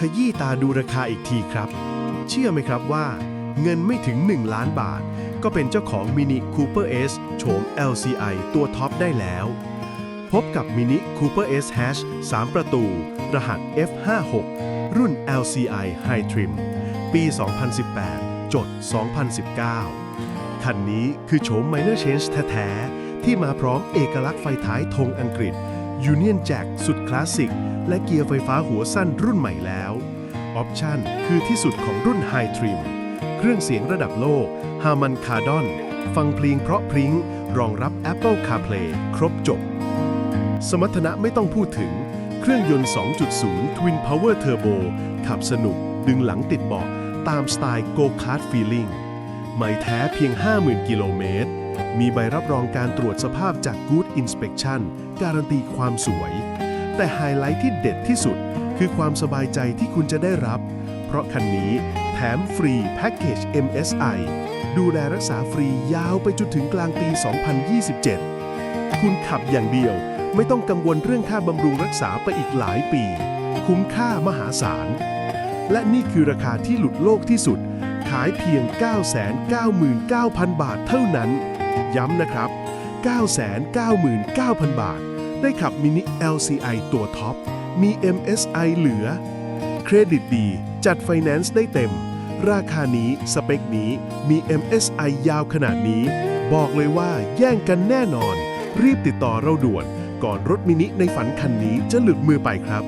ขยี้ตาดูราคาอีกทีครับ เชื่อไหมครับว่า เงินไม่ถึง 1 ล้านบาท ก็เป็นเจ้าของ Mini Cooper S โฉม LCI ตัวท็อปได้แล้ว พบกับ Mini Cooper S Hash 3 ประตู รหัส F56 รุ่น LCI High Trim ปี 2018 จด 2019 คันนี้คือโฉม Minor Change แท้ๆ ที่มาพร้อมเอกลักษณ์ไฟท้ายธงอังกฤษ Union Jack สุดคลาสสิก และเกียร์ไฟฟ้าหัวสั้นรุ่นใหม่แล้ว ออปชั่นคือที่สุดของรุ่น High Trim เครื่องเสียงระดับโลก Harman Kardon ฟังเพลงเพราะพริ้ง รองรับ Apple CarPlay ครบจบ สมรรถนะไม่ต้องพูดถึง เครื่องยนต์ 2.0 Twin Power Turbo ขับสนุก ดึงหลังติดเบาะตามสไตล์ Go Kart Feeling ไม่แท้เพียง 50,000 กิโลเมตร มีใบรับรองการตรวจสภาพจาก Good Inspection การันตีความสวย แต่ไฮไลท์ที่เด็ดที่สุด คือความสบายใจที่คุณจะได้รับ เพราะคันนี้แถมฟรีแพ็กเกจ MSI ดูแลรักษาฟรียาวไปจนถึงกลางปี 2027 คุณขับอย่างเดียว ไม่ต้องกังวลเรื่องค่าบำรุงรักษาไปอีกหลายปี คุ้มค่ามหาศาล และนี่คือราคาที่หลุดโลกที่สุด ขายเพียง 999,000 บาทเท่านั้น ย้ำนะครับ 999,000 บาท ได้ขับมินิ LCI ตัวท็อป มี MSI เหลือ เครดิตดี จัดไฟแนนซ์ได้เต็ม ราคานี้สเปคนี้มี MSI ยาวขนาดนี้ บอกเลยว่าแย่งกันแน่นอน รีบติดต่อเราด่วน ก่อนรถมินิในฝันคันนี้จะหลุดมือไปครับ